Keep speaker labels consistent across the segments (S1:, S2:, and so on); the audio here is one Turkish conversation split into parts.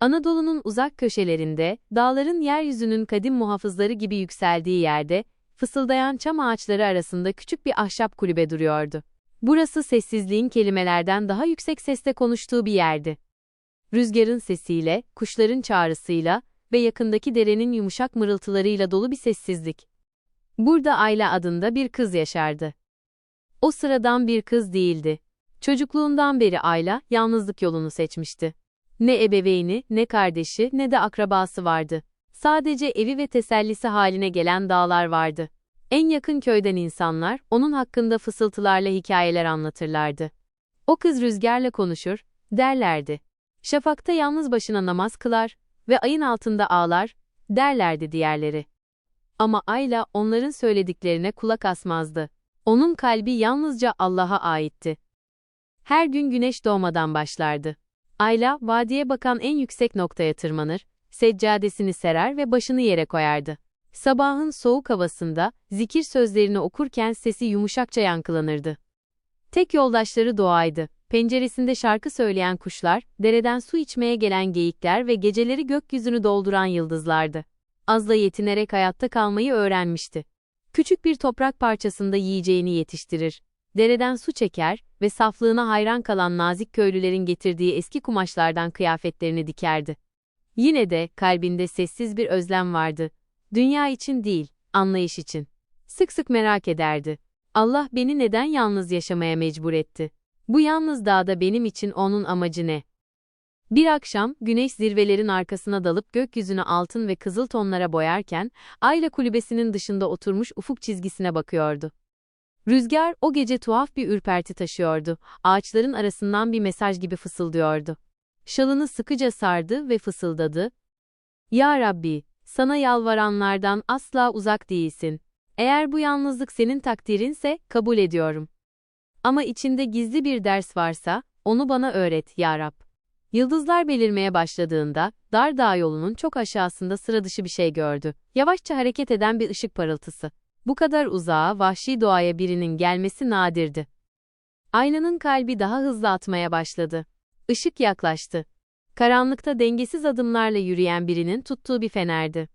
S1: Anadolu'nun uzak köşelerinde, dağların yeryüzünün kadim muhafızları gibi yükseldiği yerde, fısıldayan çam ağaçları arasında küçük bir ahşap kulübe duruyordu. Burası sessizliğin kelimelerden daha yüksek sesle konuştuğu bir yerdi. Rüzgarın sesiyle, kuşların çağrısıyla ve yakındaki derenin yumuşak mırıltılarıyla dolu bir sessizlik. Burada Ayla adında bir kız yaşardı. O sıradan bir kız değildi. Çocukluğundan beri Ayla, yalnızlık yolunu seçmişti. Ne ebeveyni, ne kardeşi, ne de akrabası vardı. Sadece evi ve tesellisi haline gelen dağlar vardı. En yakın köyden insanlar, onun hakkında fısıltılarla hikayeler anlatırlardı. O kız rüzgarla konuşur, derlerdi. Şafakta yalnız başına namaz kılar ve ayın altında ağlar, derlerdi diğerleri. Ama Ayla onların söylediklerine kulak asmazdı. Onun kalbi yalnızca Allah'a aitti. Her gün güneş doğmadan başlardı. Ayla, vadiye bakan en yüksek noktaya tırmanır, seccadesini serer ve başını yere koyardı. Sabahın soğuk havasında, zikir sözlerini okurken sesi yumuşakça yankılanırdı. Tek yoldaşları doğaydı. Penceresinde şarkı söyleyen kuşlar, dereden su içmeye gelen geyikler ve geceleri gökyüzünü dolduran yıldızlardı. Azla yetinerek hayatta kalmayı öğrenmişti. Küçük bir toprak parçasında yiyeceğini yetiştirir. Dereden su çeker ve saflığına hayran kalan nazik köylülerin getirdiği eski kumaşlardan kıyafetlerini dikerdi. Yine de kalbinde sessiz bir özlem vardı. Dünya için değil, anlayış için. Sık sık merak ederdi. Allah beni neden yalnız yaşamaya mecbur etti? Bu yalnız dağda benim için onun amacı ne? Bir akşam, güneş zirvelerin arkasına dalıp gökyüzünü altın ve kızıl tonlara boyarken, Ayla kulübesinin dışında oturmuş ufuk çizgisine bakıyordu. Rüzgar o gece tuhaf bir ürperti taşıyordu. Ağaçların arasından bir mesaj gibi fısıldıyordu. Şalını sıkıca sardı ve fısıldadı. Ya Rabbi, sana yalvaranlardan asla uzak değilsin. Eğer bu yalnızlık senin takdirinse kabul ediyorum. Ama içinde gizli bir ders varsa, onu bana öğret, ya Rab. Yıldızlar belirmeye başladığında, dar dağ yolunun çok aşağısında sıra dışı bir şey gördü. Yavaşça hareket eden bir ışık parıltısı. Bu kadar uzağa, vahşi doğaya birinin gelmesi nadirdi. Aynanın kalbi daha hızlı atmaya başladı. Işık yaklaştı. Karanlıkta dengesiz adımlarla yürüyen birinin tuttuğu bir fenerdi.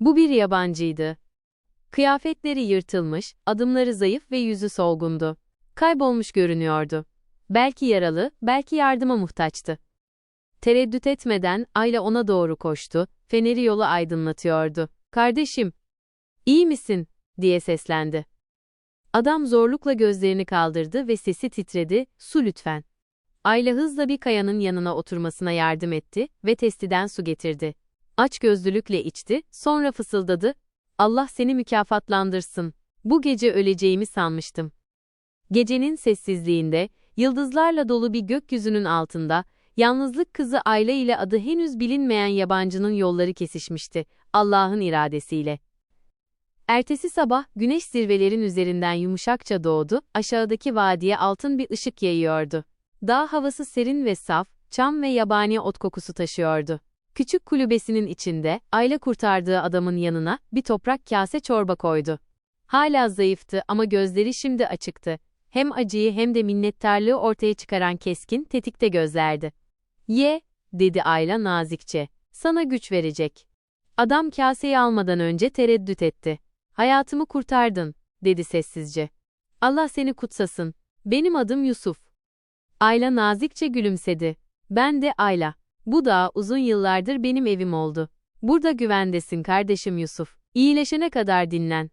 S1: Bu bir yabancıydı. Kıyafetleri yırtılmış, adımları zayıf ve yüzü solgundu. Kaybolmuş görünüyordu. Belki yaralı, belki yardıma muhtaçtı. Tereddüt etmeden Ayla ona doğru koştu, feneri yolu aydınlatıyordu. Kardeşim, iyi misin? Diye seslendi. Adam zorlukla gözlerini kaldırdı ve sesi titredi, su lütfen. Ayla hızla bir kayanın yanına oturmasına yardım etti ve testiden su getirdi. Aç gözlülükle içti, sonra fısıldadı, Allah seni mükafatlandırsın. Bu gece öleceğimi sanmıştım. Gecenin sessizliğinde, yıldızlarla dolu bir gökyüzünün altında, yalnızlık kızı Ayla ile adı henüz bilinmeyen yabancının yolları kesişmişti, Allah'ın iradesiyle. Ertesi sabah, güneş zirvelerin üzerinden yumuşakça doğdu, aşağıdaki vadiye altın bir ışık yayıyordu. Dağ havası serin ve saf, çam ve yabani ot kokusu taşıyordu. Küçük kulübesinin içinde, Ayla kurtardığı adamın yanına, bir toprak kase çorba koydu. Hala zayıftı ama gözleri şimdi açıktı. Hem acıyı hem de minnettarlığı ortaya çıkaran keskin, tetikte gözlerdi. Ye, dedi Ayla nazikçe. Sana güç verecek. Adam kaseyi almadan önce tereddüt etti. Hayatımı kurtardın, dedi sessizce. Allah seni kutsasın. Benim adım Yusuf. Ayla nazikçe gülümsedi. Ben de Ayla. Bu dağ uzun yıllardır benim evim oldu. Burada güvendesin kardeşim Yusuf. İyileşene kadar dinlen.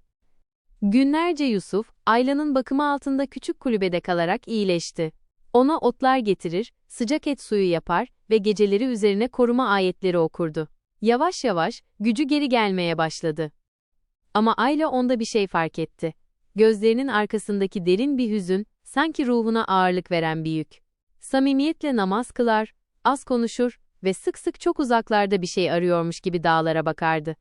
S1: Günlerce Yusuf, Ayla'nın bakımı altında küçük kulübede kalarak iyileşti. Ona otlar getirir, sıcak et suyu yapar ve geceleri üzerine koruma ayetleri okurdu. Yavaş yavaş, gücü geri gelmeye başladı. Ama Ayla onda bir şey fark etti. Gözlerinin arkasındaki derin bir hüzün, sanki ruhuna ağırlık veren bir yük. Samimiyetle namaz kılar, az konuşur ve sık sık çok uzaklarda bir şey arıyormuş gibi dağlara bakardı.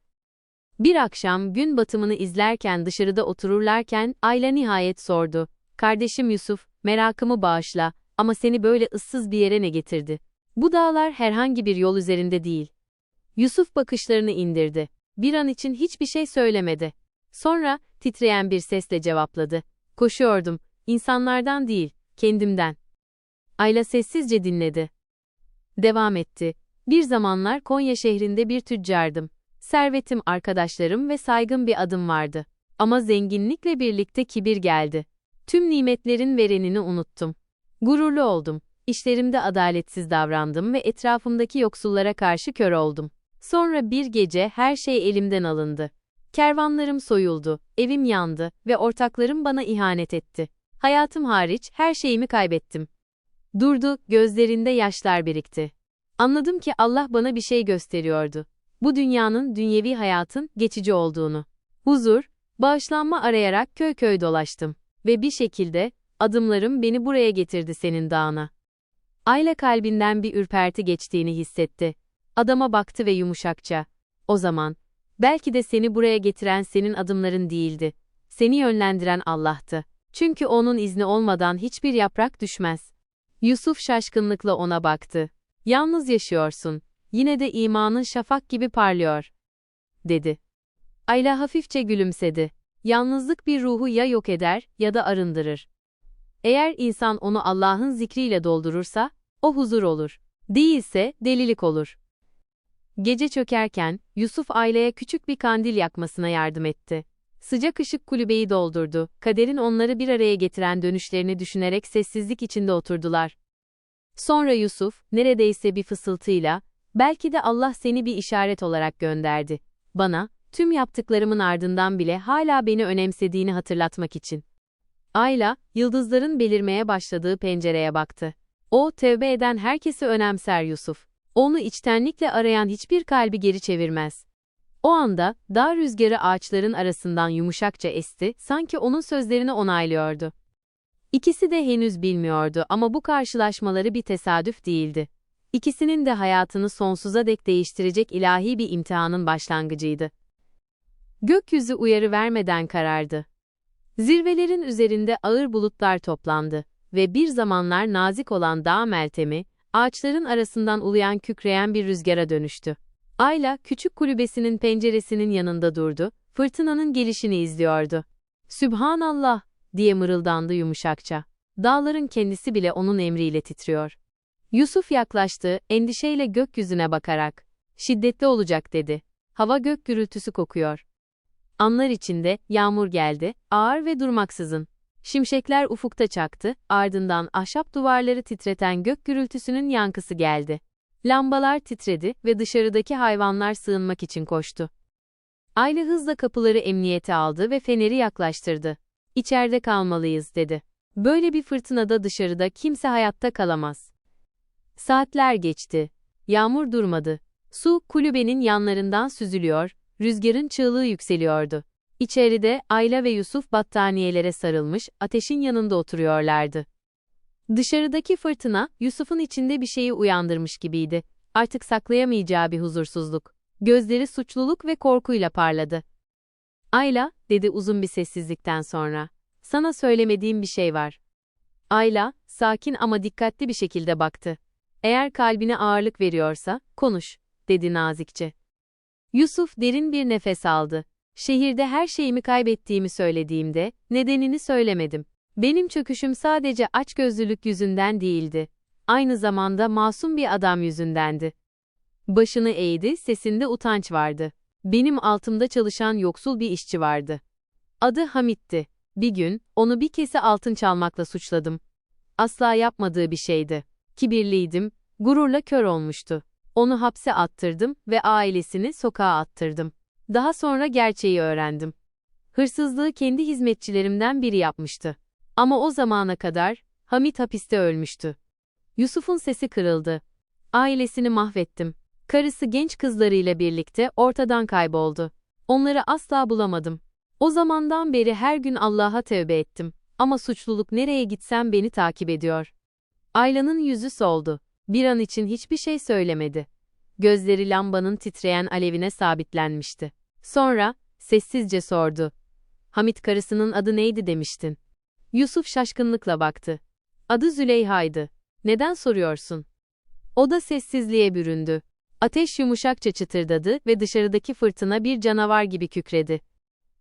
S1: Bir akşam gün batımını izlerken dışarıda otururlarken Ayla nihayet sordu. Kardeşim Yusuf, merakımı bağışla ama seni böyle ıssız bir yere ne getirdi? Bu dağlar herhangi bir yol üzerinde değil. Yusuf bakışlarını indirdi. Bir an için hiçbir şey söylemedi. Sonra titreyen bir sesle cevapladı. Koşuyordum, insanlardan değil, kendimden. Ayla sessizce dinledi. Devam etti. Bir zamanlar Konya şehrinde bir tüccardım. Servetim, arkadaşlarım ve saygın bir adım vardı. Ama zenginlikle birlikte kibir geldi. Tüm nimetlerin verenini unuttum. Gururlu oldum. İşlerimde adaletsiz davrandım ve etrafımdaki yoksullara karşı kör oldum. Sonra bir gece her şey elimden alındı. Kervanlarım soyuldu, evim yandı ve ortaklarım bana ihanet etti. Hayatım hariç her şeyimi kaybettim. Durdu, gözlerinde yaşlar birikti. Anladım ki Allah bana bir şey gösteriyordu. Bu dünyanın dünyevi hayatın geçici olduğunu. Huzur, bağışlanma arayarak köy köy dolaştım ve bir şekilde adımlarım beni buraya getirdi senin dağına. Ayla kalbinden bir ürperti geçtiğini hissetti. Adama baktı ve yumuşakça. O zaman, belki de seni buraya getiren senin adımların değildi. Seni yönlendiren Allah'tı. Çünkü onun izni olmadan hiçbir yaprak düşmez. Yusuf şaşkınlıkla ona baktı. Yalnız yaşıyorsun. Yine de imanın şafak gibi parlıyor. Dedi. Ayla hafifçe gülümsedi. Yalnızlık bir ruhu ya yok eder ya da arındırır. Eğer insan onu Allah'ın zikriyle doldurursa, o huzur olur. Değilse delilik olur. Gece çökerken, Yusuf aileye küçük bir kandil yakmasına yardım etti. Sıcak ışık kulübeyi doldurdu, kaderin onları bir araya getiren dönüşlerini düşünerek sessizlik içinde oturdular. Sonra Yusuf, neredeyse bir fısıltıyla, belki de Allah seni bir işaret olarak gönderdi. Bana, tüm yaptıklarımın ardından bile hala beni önemsediğini hatırlatmak için. Ayla, yıldızların belirmeye başladığı pencereye baktı. O, tevbe eden herkesi önemser Yusuf. Onu içtenlikle arayan hiçbir kalbi geri çevirmez. O anda, dağ rüzgarı ağaçların arasından yumuşakça esti, sanki onun sözlerini onaylıyordu. İkisi de henüz bilmiyordu ama bu karşılaşmaları bir tesadüf değildi. İkisinin de hayatını sonsuza dek değiştirecek ilahi bir imtihanın başlangıcıydı. Gökyüzü uyarı vermeden karardı. Zirvelerin üzerinde ağır bulutlar toplandı ve bir zamanlar nazik olan dağ meltemi, ağaçların arasından uluyan kükreyen bir rüzgara dönüştü. Ayla, küçük kulübesinin penceresinin yanında durdu, fırtınanın gelişini izliyordu. Sübhanallah, diye mırıldandı yumuşakça. Dağların kendisi bile onun emriyle titriyor. Yusuf yaklaştı, endişeyle gökyüzüne bakarak. Şiddetli olacak dedi. Hava gök gürültüsü kokuyor. Anlar içinde, yağmur geldi, ağır ve durmaksızın. Şimşekler ufukta çaktı, ardından ahşap duvarları titreten gök gürültüsünün yankısı geldi. Lambalar titredi ve dışarıdaki hayvanlar sığınmak için koştu. Ayla hızla kapıları emniyete aldı ve feneri yaklaştırdı. İçeride kalmalıyız dedi. Böyle bir fırtınada dışarıda kimse hayatta kalamaz. Saatler geçti. Yağmur durmadı. Su kulübenin yanlarından süzülüyor, rüzgarın çığlığı yükseliyordu. İçeride Ayla ve Yusuf battaniyelere sarılmış, ateşin yanında oturuyorlardı. Dışarıdaki fırtına, Yusuf'un içinde bir şeyi uyandırmış gibiydi. Artık saklayamayacağı bir huzursuzluk. Gözleri suçluluk ve korkuyla parladı. Ayla, dedi uzun bir sessizlikten sonra. Sana söylemediğim bir şey var. Ayla, sakin ama dikkatli bir şekilde baktı. Eğer kalbine ağırlık veriyorsa, konuş, dedi nazikçe. Yusuf derin bir nefes aldı. Şehirde her şeyimi kaybettiğimi söylediğimde, nedenini söylemedim. Benim çöküşüm sadece açgözlülük yüzünden değildi. Aynı zamanda masum bir adam yüzündendi. Başını eğdi, sesinde utanç vardı. Benim altımda çalışan yoksul bir işçi vardı. Adı Hamit'ti. Bir gün, onu bir kese altın çalmakla suçladım. Asla yapmadığı bir şeydi. Kibirliydim, gururla kör olmuştu. Onu hapse attırdım ve ailesini sokağa attırdım. Daha sonra gerçeği öğrendim. Hırsızlığı kendi hizmetçilerimden biri yapmıştı. Ama o zamana kadar, Hamit hapiste ölmüştü. Yusuf'un sesi kırıldı. Ailesini mahvettim. Karısı genç kızlarıyla birlikte ortadan kayboldu. Onları asla bulamadım. O zamandan beri her gün Allah'a tövbe ettim. Ama suçluluk nereye gitsem beni takip ediyor. Ayla'nın yüzü soldu. Bir an için hiçbir şey söylemedi. Gözleri lambanın titreyen alevine sabitlenmişti. Sonra, sessizce sordu. Hamit karısının adı neydi demiştin? Yusuf şaşkınlıkla baktı. Adı Züleyha'ydı. Neden soruyorsun? O da sessizliğe büründü. Ateş yumuşakça çıtırdadı ve dışarıdaki fırtına bir canavar gibi kükredi.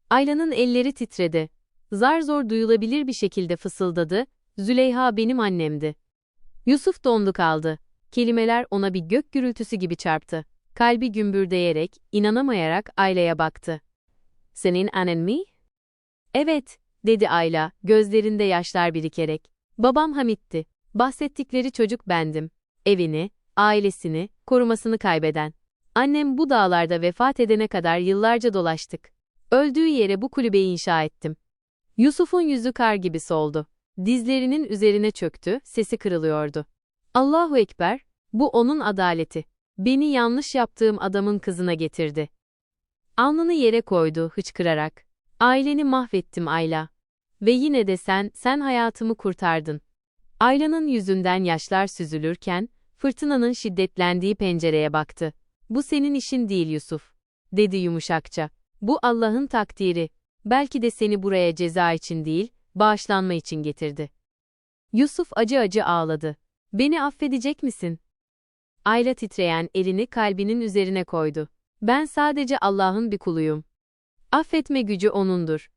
S1: Ayla'nın elleri titredi. Zar zor duyulabilir bir şekilde fısıldadı, Züleyha benim annemdi. Yusuf dondu kaldı. Kelimeler ona bir gök gürültüsü gibi çarptı. Kalbi gümbürdeyerek, inanamayarak Ayla'ya baktı. Senin annen mi? Evet, dedi Ayla, gözlerinde yaşlar birikerek. Babam Hamit'ti. Bahsettikleri çocuk bendim. Evini, ailesini, korumasını kaybeden. Annem bu dağlarda vefat edene kadar yıllarca dolaştık. Öldüğü yere bu kulübeyi inşa ettim. Yusuf'un yüzü kar gibi soldu. Dizlerinin üzerine çöktü, sesi kırılıyordu. Allahu Ekber, bu onun adaleti. Beni yanlış yaptığım adamın kızına getirdi. Alnını yere koydu, hıçkırarak. Aileni mahvettim Ayla. Ve yine de sen, sen hayatımı kurtardın. Ayla'nın yüzünden yaşlar süzülürken, fırtınanın şiddetlendiği pencereye baktı. Bu senin işin değil Yusuf, dedi yumuşakça. Bu Allah'ın takdiri. Belki de seni buraya ceza için değil, bağışlanma için getirdi. Yusuf acı acı ağladı. Beni affedecek misin? Ayla titreyen elini kalbinin üzerine koydu. Ben sadece Allah'ın bir kuluyum. Affetme gücü O'nundur.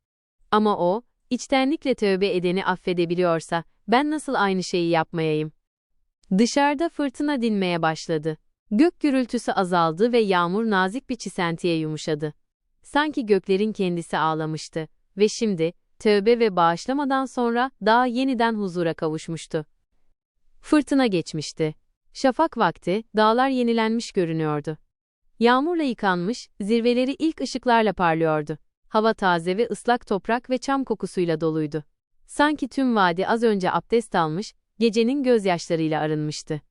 S1: Ama O, içtenlikle tövbe edeni affedebiliyorsa, ben nasıl aynı şeyi yapmayayım? Dışarıda fırtına dinmeye başladı. Gök gürültüsü azaldı ve yağmur nazik bir çisentiye yumuşadı. Sanki göklerin kendisi ağlamıştı ve şimdi, tövbe ve bağışlamadan sonra dağ yeniden huzura kavuşmuştu. Fırtına geçmişti. Şafak vakti, dağlar yenilenmiş görünüyordu. Yağmurla yıkanmış, zirveleri ilk ışıklarla parlıyordu. Hava taze ve ıslak toprak ve çam kokusuyla doluydu. Sanki tüm vadi az önce abdest almış, gecenin gözyaşlarıyla arınmıştı.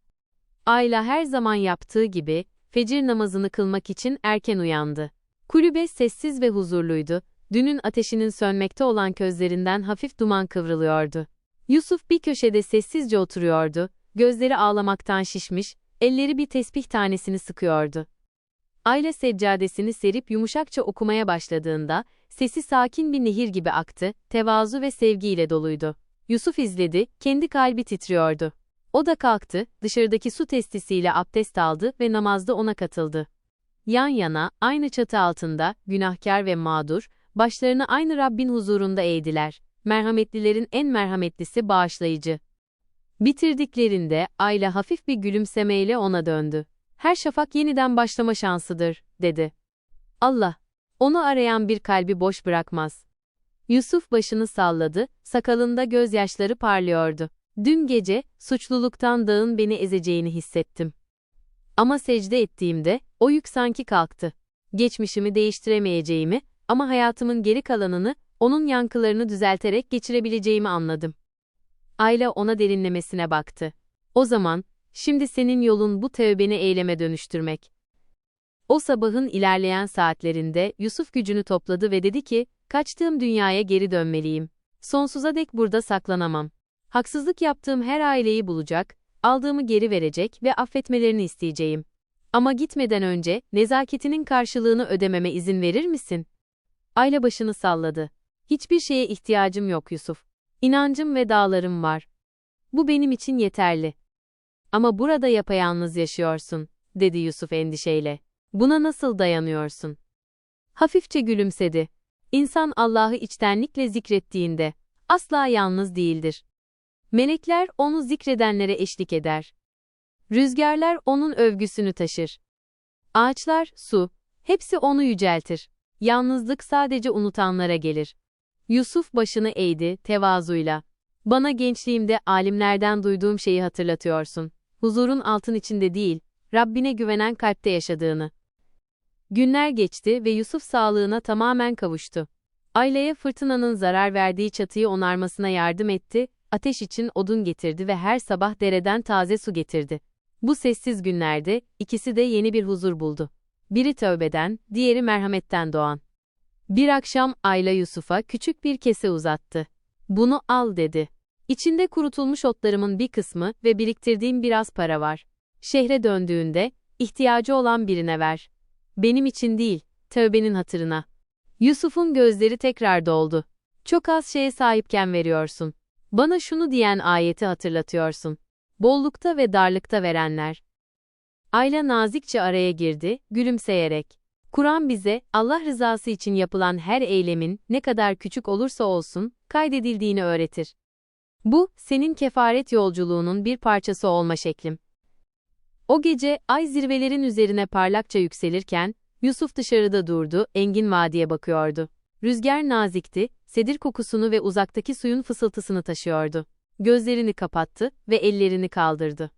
S1: Ayla her zaman yaptığı gibi, fecir namazını kılmak için erken uyandı. Kulübe sessiz ve huzurluydu, dünün ateşinin sönmekte olan közlerinden hafif duman kıvrılıyordu. Yusuf bir köşede sessizce oturuyordu, gözleri ağlamaktan şişmiş, elleri bir tesbih tanesini sıkıyordu. Ayla seccadesini serip yumuşakça okumaya başladığında, sesi sakin bir nehir gibi aktı, tevazu ve sevgiyle doluydu. Yusuf izledi, kendi kalbi titriyordu. O da kalktı, dışarıdaki su testisiyle abdest aldı ve namazda ona katıldı. Yan yana, aynı çatı altında, günahkar ve mağdur, başlarını aynı Rabbin huzurunda eğdiler. Merhametlilerin en merhametlisi bağışlayıcı. Bitirdiklerinde, Ayla hafif bir gülümsemeyle ona döndü. Her şafak yeniden başlama şansıdır, dedi. Allah, onu arayan bir kalbi boş bırakmaz. Yusuf başını salladı, sakalında gözyaşları parlıyordu. Dün gece, suçluluktan dağın beni ezeceğini hissettim. Ama secde ettiğimde, o yük sanki kalktı. Geçmişimi değiştiremeyeceğimi, ama hayatımın geri kalanını, onun yankılarını düzelterek geçirebileceğimi anladım. Ayla ona derinlemesine baktı. O zaman, şimdi senin yolun bu tevbeni eyleme dönüştürmek. O sabahın ilerleyen saatlerinde Yusuf gücünü topladı ve dedi ki, kaçtığım dünyaya geri dönmeliyim. Sonsuza dek burada saklanamam. Haksızlık yaptığım her aileyi bulacak, aldığımı geri verecek ve affetmelerini isteyeceğim. Ama gitmeden önce, nezaketinin karşılığını ödememe izin verir misin? Ayla başını salladı. Hiçbir şeye ihtiyacım yok Yusuf. İnancım ve dağlarım var. Bu benim için yeterli. Ama burada yapayalnız yaşıyorsun, dedi Yusuf endişeyle. Buna nasıl dayanıyorsun? Hafifçe gülümsedi. İnsan Allah'ı içtenlikle zikrettiğinde, asla yalnız değildir. Melekler onu zikredenlere eşlik eder. Rüzgarlar onun övgüsünü taşır. Ağaçlar, su, hepsi onu yüceltir. Yalnızlık sadece unutanlara gelir. Yusuf başını eğdi, tevazuyla. Bana gençliğimde alimlerden duyduğum şeyi hatırlatıyorsun. Huzurun altın içinde değil, Rabbine güvenen kalpte yaşadığını. Günler geçti ve Yusuf sağlığına tamamen kavuştu. Aileye fırtınanın zarar verdiği çatıyı onarmasına yardım etti, ateş için odun getirdi ve her sabah dereden taze su getirdi. Bu sessiz günlerde, ikisi de yeni bir huzur buldu. Biri tövbeden, diğeri merhametten doğan. Bir akşam Ayla Yusuf'a küçük bir kese uzattı. Bunu al dedi. İçinde kurutulmuş otlarımın bir kısmı ve biriktirdiğim biraz para var. Şehre döndüğünde, ihtiyacı olan birine ver. Benim için değil, tövbenin hatırına. Yusuf'un gözleri tekrar doldu. Çok az şeye sahipken veriyorsun. Bana şunu diyen ayeti hatırlatıyorsun. Bollukta ve darlıkta verenler. Ayla nazikçe araya girdi, gülümseyerek. Kur'an bize, Allah rızası için yapılan her eylemin, ne kadar küçük olursa olsun, kaydedildiğini öğretir. Bu, senin kefaret yolculuğunun bir parçası olma şeklim. O gece ay zirvelerin üzerine parlakça yükselirken Yusuf dışarıda durdu, engin vadiye bakıyordu. Rüzgar nazikti, sedir kokusunu ve uzaktaki suyun fısıltısını taşıyordu. Gözlerini kapattı ve ellerini kaldırdı.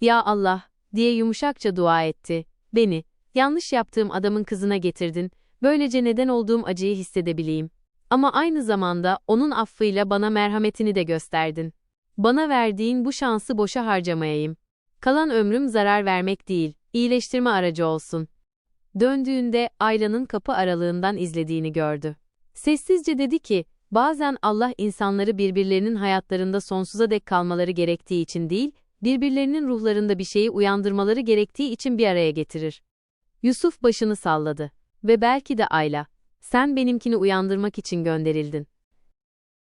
S1: Ya Allah, diye yumuşakça dua etti. Beni, yanlış yaptığım adamın kızına getirdin, böylece neden olduğum acıyı hissedebileyim. Ama aynı zamanda onun affıyla bana merhametini de gösterdin. Bana verdiğin bu şansı boşa harcamayayım. Kalan ömrüm zarar vermek değil, iyileştirme aracı olsun. Döndüğünde Ayla'nın kapı aralığından izlediğini gördü. Sessizce dedi ki, bazen Allah insanları birbirlerinin hayatlarında sonsuza dek kalmaları gerektiği için değil, birbirlerinin ruhlarında bir şeyi uyandırmaları gerektiği için bir araya getirir. Yusuf başını salladı. Ve belki de Ayla, sen benimkini uyandırmak için gönderildin.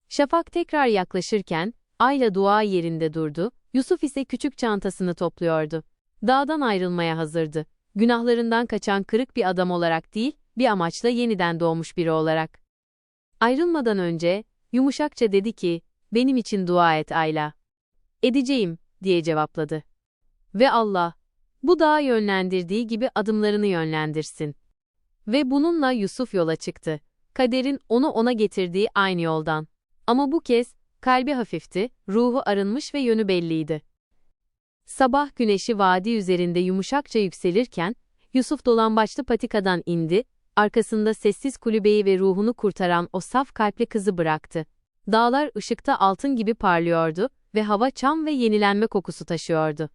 S1: Şafak tekrar yaklaşırken, Ayla dua yerinde durdu, Yusuf ise küçük çantasını topluyordu. Dağdan ayrılmaya hazırdı. Günahlarından kaçan kırık bir adam olarak değil, bir amaçla yeniden doğmuş biri olarak. Ayrılmadan önce, yumuşakça dedi ki, benim için dua et Ayla. Edeceğim, diye cevapladı. Ve Allah, bu dağa yönlendirdiği gibi adımlarını yönlendirsin. Ve bununla Yusuf yola çıktı. Kaderin onu ona getirdiği aynı yoldan. Ama bu kez, kalbi hafifti, ruhu arınmış ve yönü belliydi. Sabah güneşi vadi üzerinde yumuşakça yükselirken, Yusuf dolambaçlı patikadan indi, arkasında sessiz kulübeyi ve ruhunu kurtaran o saf kalpli kızı bıraktı. Dağlar ışıkta altın gibi parlıyordu ve hava çam ve yenilenme kokusu taşıyordu.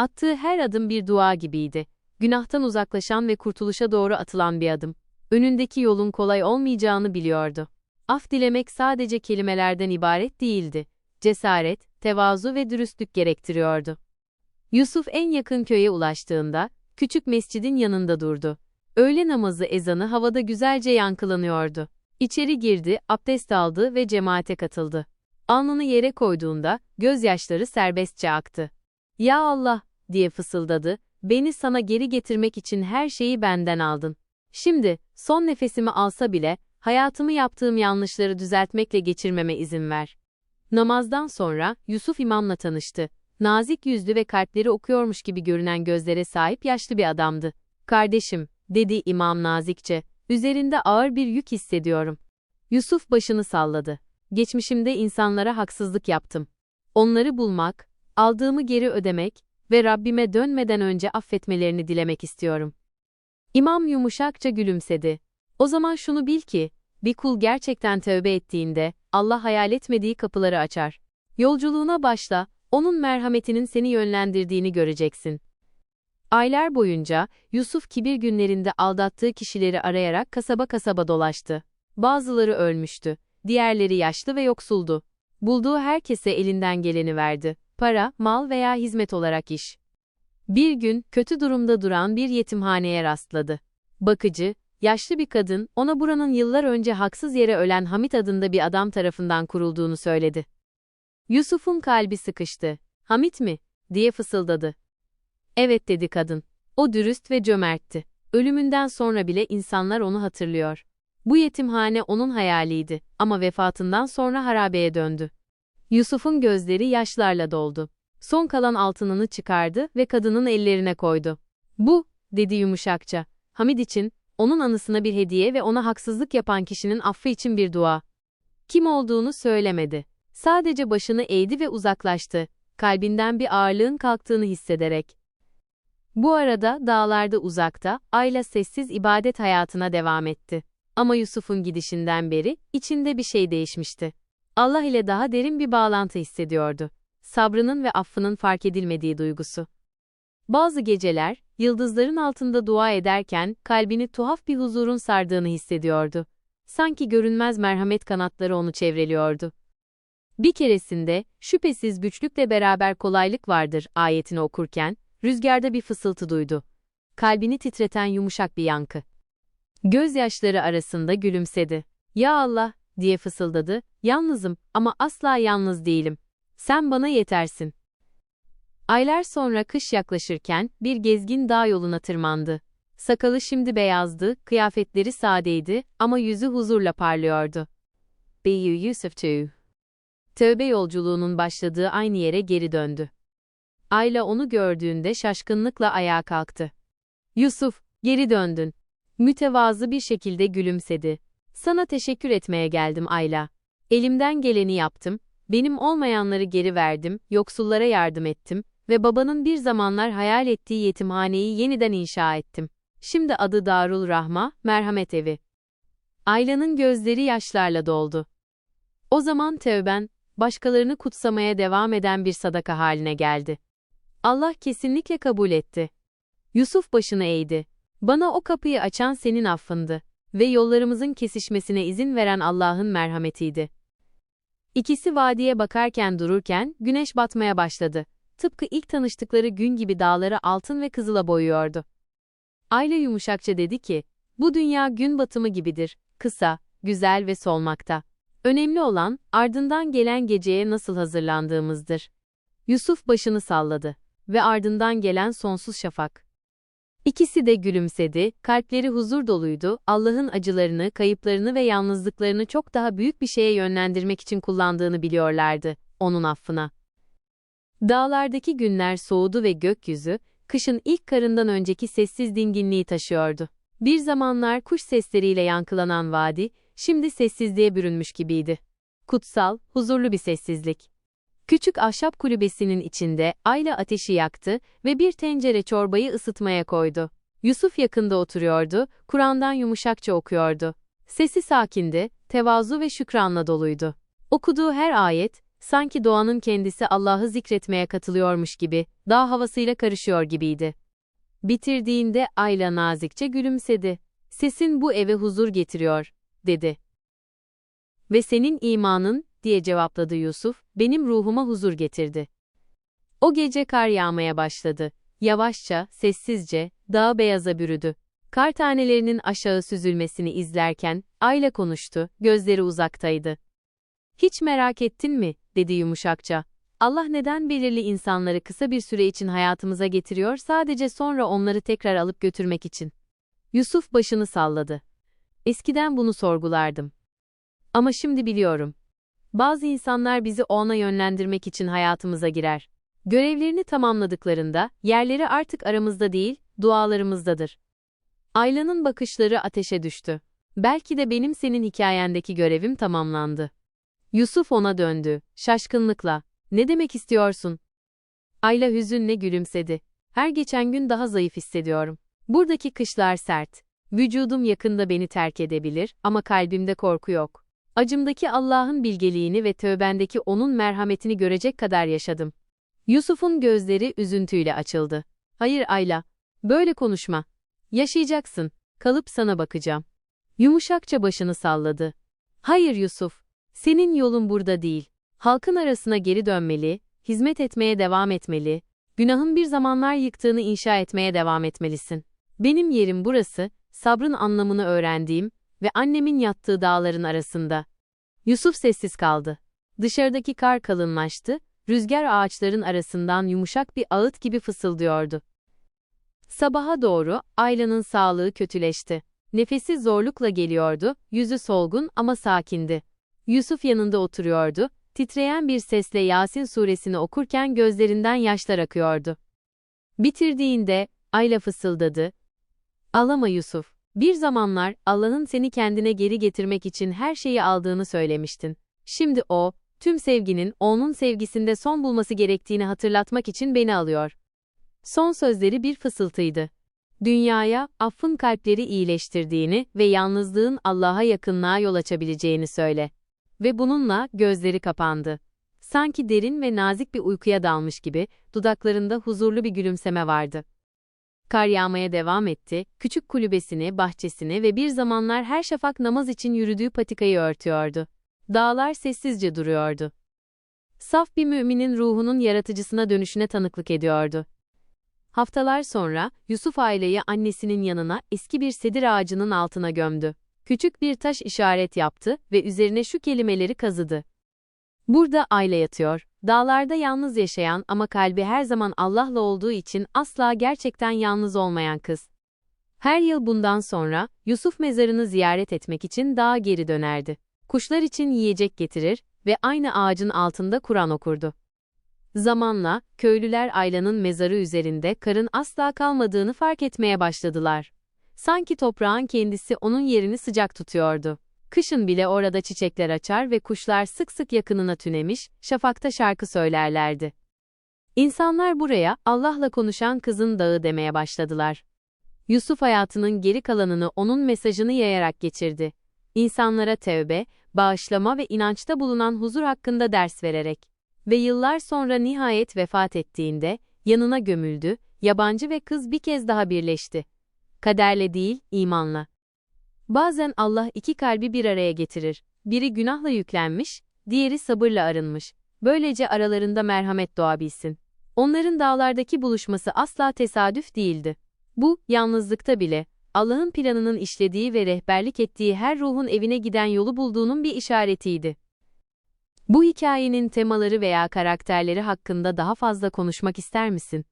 S1: Attığı her adım bir dua gibiydi. Günahtan uzaklaşan ve kurtuluşa doğru atılan bir adım. Önündeki yolun kolay olmayacağını biliyordu. Af dilemek sadece kelimelerden ibaret değildi. Cesaret, tevazu ve dürüstlük gerektiriyordu. Yusuf en yakın köye ulaştığında, küçük mescidin yanında durdu. Öğle namazı ezanı havada güzelce yankılanıyordu. İçeri girdi, abdest aldı ve cemaate katıldı. Alnını yere koyduğunda, gözyaşları serbestçe aktı. Ya Allah, diye fısıldadı, beni sana geri getirmek için her şeyi benden aldın. Şimdi, son nefesimi alsa bile, hayatımı yaptığım yanlışları düzeltmekle geçirmeme izin ver. Namazdan sonra, Yusuf imamla tanıştı. Nazik yüzlü ve kalpleri okuyormuş gibi görünen gözlere sahip yaşlı bir adamdı. Kardeşim, dedi imam nazikçe, üzerinde ağır bir yük hissediyorum. Yusuf başını salladı. Geçmişimde insanlara haksızlık yaptım. Onları bulmak, aldığımı geri ödemek ve Rabbime dönmeden önce affetmelerini dilemek istiyorum. İmam yumuşakça gülümsedi. O zaman şunu bil ki, bir kul gerçekten tövbe ettiğinde, Allah hayal etmediği kapıları açar. Yolculuğuna başla, onun merhametinin seni yönlendirdiğini göreceksin. Aylar boyunca, Yusuf kibir günlerinde aldattığı kişileri arayarak kasaba kasaba dolaştı. Bazıları ölmüştü, diğerleri yaşlı ve yoksuldu. Bulduğu herkese elinden geleni verdi. Para, mal veya hizmet olarak iş. Bir gün, kötü durumda duran bir yetimhaneye rastladı. Bakıcı, yaşlı bir kadın, ona buranın yıllar önce haksız yere ölen Hamit adında bir adam tarafından kurulduğunu söyledi. Yusuf'un kalbi sıkıştı. Hamit mi? diye fısıldadı. Evet dedi kadın. O dürüst ve cömertti. Ölümünden sonra bile insanlar onu hatırlıyor. Bu yetimhane onun hayaliydi ama vefatından sonra harabeye döndü. Yusuf'un gözleri yaşlarla doldu. Son kalan altınını çıkardı ve kadının ellerine koydu. Bu, dedi yumuşakça, Hamid için, onun anısına bir hediye ve ona haksızlık yapan kişinin affı için bir dua. Kim olduğunu söylemedi. Sadece başını eğdi ve uzaklaştı, kalbinden bir ağırlığın kalktığını hissederek. Bu arada dağlarda uzakta, Ayla sessiz ibadet hayatına devam etti. Ama Yusuf'un gidişinden beri, içinde bir şey değişmişti. Allah ile daha derin bir bağlantı hissediyordu. Sabrının ve affının fark edilmediği duygusu. Bazı geceler, yıldızların altında dua ederken, kalbini tuhaf bir huzurun sardığını hissediyordu. Sanki görünmez merhamet kanatları onu çevreliyordu. Bir keresinde, şüphesiz güçlükle beraber kolaylık vardır ayetini okurken, rüzgarda bir fısıltı duydu. Kalbini titreten yumuşak bir yankı. Gözyaşları arasında gülümsedi. Ya Allah, diye fısıldadı, yalnızım ama asla yalnız değilim. Sen bana yetersin. Aylar sonra kış yaklaşırken bir gezgin dağ yoluna tırmandı. Sakalı şimdi beyazdı, kıyafetleri sadeydi ama yüzü huzurla parlıyordu. B.U. Yusuf II Tövbe yolculuğunun başladığı aynı yere geri döndü. Ayla onu gördüğünde şaşkınlıkla ayağa kalktı. Yusuf, geri döndün. Mütevazı bir şekilde gülümsedi. Sana teşekkür etmeye geldim Ayla. Elimden geleni yaptım, benim olmayanları geri verdim, yoksullara yardım ettim ve babanın bir zamanlar hayal ettiği yetimhaneyi yeniden inşa ettim. Şimdi adı Darul Rahma, Merhamet Evi. Ayla'nın gözleri yaşlarla doldu. O zaman tövben, başkalarını kutsamaya devam eden bir sadaka haline geldi. Allah kesinlikle kabul etti. Yusuf başını eğdi. Bana o kapıyı açan senin affındı ve yollarımızın kesişmesine izin veren Allah'ın merhametiydi. İkisi vadiye bakarken dururken güneş batmaya başladı. Tıpkı ilk tanıştıkları gün gibi dağları altın ve kızıla boyuyordu. Ayla yumuşakça dedi ki, bu dünya gün batımı gibidir, kısa, güzel ve solmakta. Önemli olan, ardından gelen geceye nasıl hazırlandığımızdır. Yusuf başını salladı ve ardından gelen sonsuz şafak. İkisi de gülümsedi, kalpleri huzur doluydu, Allah'ın acılarını, kayıplarını ve yalnızlıklarını çok daha büyük bir şeye yönlendirmek için kullandığını biliyorlardı, onun affına. Dağlardaki günler soğudu ve gökyüzü, kışın ilk karından önceki sessiz dinginliği taşıyordu. Bir zamanlar kuş sesleriyle yankılanan vadi, şimdi sessizliğe bürünmüş gibiydi. Kutsal, huzurlu bir sessizlik. Küçük ahşap kulübesinin içinde Ayla ateşi yaktı ve bir tencere çorbayı ısıtmaya koydu. Yusuf yakında oturuyordu, Kur'an'dan yumuşakça okuyordu. Sesi sakindi, tevazu ve şükranla doluydu. Okuduğu her ayet, sanki doğanın kendisi Allah'ı zikretmeye katılıyormuş gibi, dağ havasıyla karışıyor gibiydi. Bitirdiğinde Ayla nazikçe gülümsedi. Sesin bu eve huzur getiriyor, dedi. Ve senin imanın, diye cevapladı Yusuf, benim ruhuma huzur getirdi. O gece kar yağmaya başladı. Yavaşça, sessizce, dağ beyaza bürüdü. Kar tanelerinin aşağı süzülmesini izlerken, Ayla konuştu, gözleri uzaktaydı. Hiç merak ettin mi, dedi yumuşakça. Allah neden belirli insanları kısa bir süre için hayatımıza getiriyor sadece sonra onları tekrar alıp götürmek için? Yusuf başını salladı. Eskiden bunu sorgulardım. Ama şimdi biliyorum. Bazı insanlar bizi ona yönlendirmek için hayatımıza girer. Görevlerini tamamladıklarında, yerleri artık aramızda değil, dualarımızdadır. Ayla'nın bakışları ateşe düştü. Belki de benim senin hikayendeki görevim tamamlandı. Yusuf ona döndü, şaşkınlıkla. Ne demek istiyorsun? Ayla hüzünle gülümsedi. Her geçen gün daha zayıf hissediyorum. Buradaki kışlar sert. Vücudum yakında beni terk edebilir ama kalbimde korku yok. Acımdaki Allah'ın bilgeliğini ve tövbendeki O'nun merhametini görecek kadar yaşadım. Yusuf'un gözleri üzüntüyle açıldı. Hayır Ayla, böyle konuşma. Yaşayacaksın, kalıp sana bakacağım. Yumuşakça başını salladı. Hayır Yusuf, senin yolun burada değil. Halkın arasına geri dönmeli, hizmet etmeye devam etmeli, günahın bir zamanlar yıktığını inşa etmeye devam etmelisin. Benim yerim burası, sabrın anlamını öğrendiğim ve annemin yattığı dağların arasında. Yusuf sessiz kaldı. Dışarıdaki kar kalınlaştı, rüzgar ağaçların arasından yumuşak bir ağıt gibi fısıldıyordu. Sabaha doğru Ayla'nın sağlığı kötüleşti. Nefesi zorlukla geliyordu, yüzü solgun ama sakindi. Yusuf yanında oturuyordu, titreyen bir sesle Yasin suresini okurken gözlerinden yaşlar akıyordu. Bitirdiğinde Ayla fısıldadı. Ağlama Yusuf. Bir zamanlar Allah'ın seni kendine geri getirmek için her şeyi aldığını söylemiştin. Şimdi o, tüm sevginin onun sevgisinde son bulması gerektiğini hatırlatmak için beni alıyor. Son sözleri bir fısıltıydı. Dünyaya, affın kalpleri iyileştirdiğini ve yalnızlığın Allah'a yakınlığa yol açabileceğini söyle. Ve bununla gözleri kapandı. Sanki derin ve nazik bir uykuya dalmış gibi, dudaklarında huzurlu bir gülümseme vardı. Kar yağmaya devam etti, küçük kulübesini, bahçesini ve bir zamanlar her şafak namaz için yürüdüğü patikayı örtüyordu. Dağlar sessizce duruyordu. Saf bir müminin ruhunun yaratıcısına dönüşüne tanıklık ediyordu. Haftalar sonra, Yusuf aileyi annesinin yanına eski bir sedir ağacının altına gömdü. Küçük bir taş işaret yaptı ve üzerine şu kelimeleri kazıdı. Burada aile yatıyor. Dağlarda yalnız yaşayan ama kalbi her zaman Allah'la olduğu için asla gerçekten yalnız olmayan kız. Her yıl bundan sonra Yusuf mezarını ziyaret etmek için dağa geri dönerdi. Kuşlar için yiyecek getirir ve aynı ağacın altında Kur'an okurdu. Zamanla, köylüler Ayla'nın mezarı üzerinde karın asla kalmadığını fark etmeye başladılar. Sanki toprağın kendisi onun yerini sıcak tutuyordu. Kışın bile orada çiçekler açar ve kuşlar sık sık yakınına tünemiş, şafakta şarkı söylerlerdi. İnsanlar buraya, Allah'la konuşan kızın dağı demeye başladılar. Yusuf hayatının geri kalanını onun mesajını yayarak geçirdi. İnsanlara tevbe, bağışlama ve inançta bulunan huzur hakkında ders vererek. Ve yıllar sonra nihayet vefat ettiğinde, yanına gömüldü, yabancı ve kız bir kez daha birleşti. Kaderle değil, imanla. Bazen Allah iki kalbi bir araya getirir. Biri günahla yüklenmiş, diğeri sabırla arınmış. Böylece aralarında merhamet doğabilsin. Onların dağlardaki buluşması asla tesadüf değildi. Bu, yalnızlıkta bile, Allah'ın planının işlediği ve rehberlik ettiği her ruhun evine giden yolu bulduğunun bir işaretiydi. Bu hikayenin temaları veya karakterleri hakkında daha fazla konuşmak ister misin?